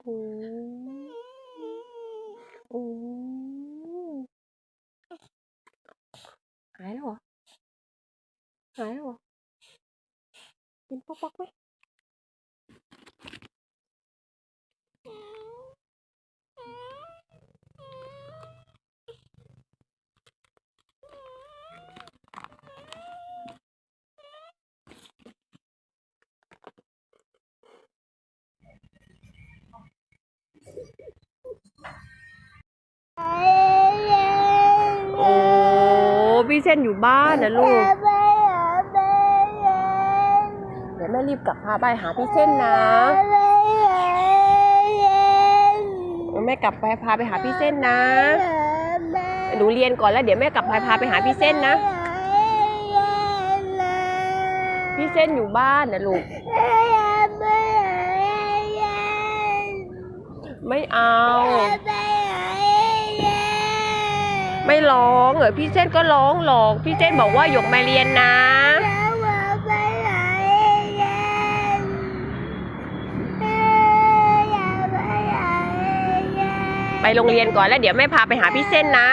โอ้โอ้หายแล้วเหอหายแล้วเหรอ กินปอกปอกไหม โอ้พี่เส้นอยู่บ้านนะลูก เดี๋ยวแม่รีบกลับพาไปหาพี่เส้นนะ แม่กลับไปพาไปหาพี่เส้นนะหนูเรียนก่อนแล้วเดี๋ยวแม่กลับไปพาไปหาพี่เส้นนะ พี่เส้นอยู่บ้านนะลูก ไม่เอา ไม่ร้องเหรอพี่เส้นก็ร้องหรอก พี่เส้นบอกว่าหยกมาเรียนนะไปโรงเรียนก่อนแล้วเดี๋ยวแม่พาไปหาพี่เส้นนะ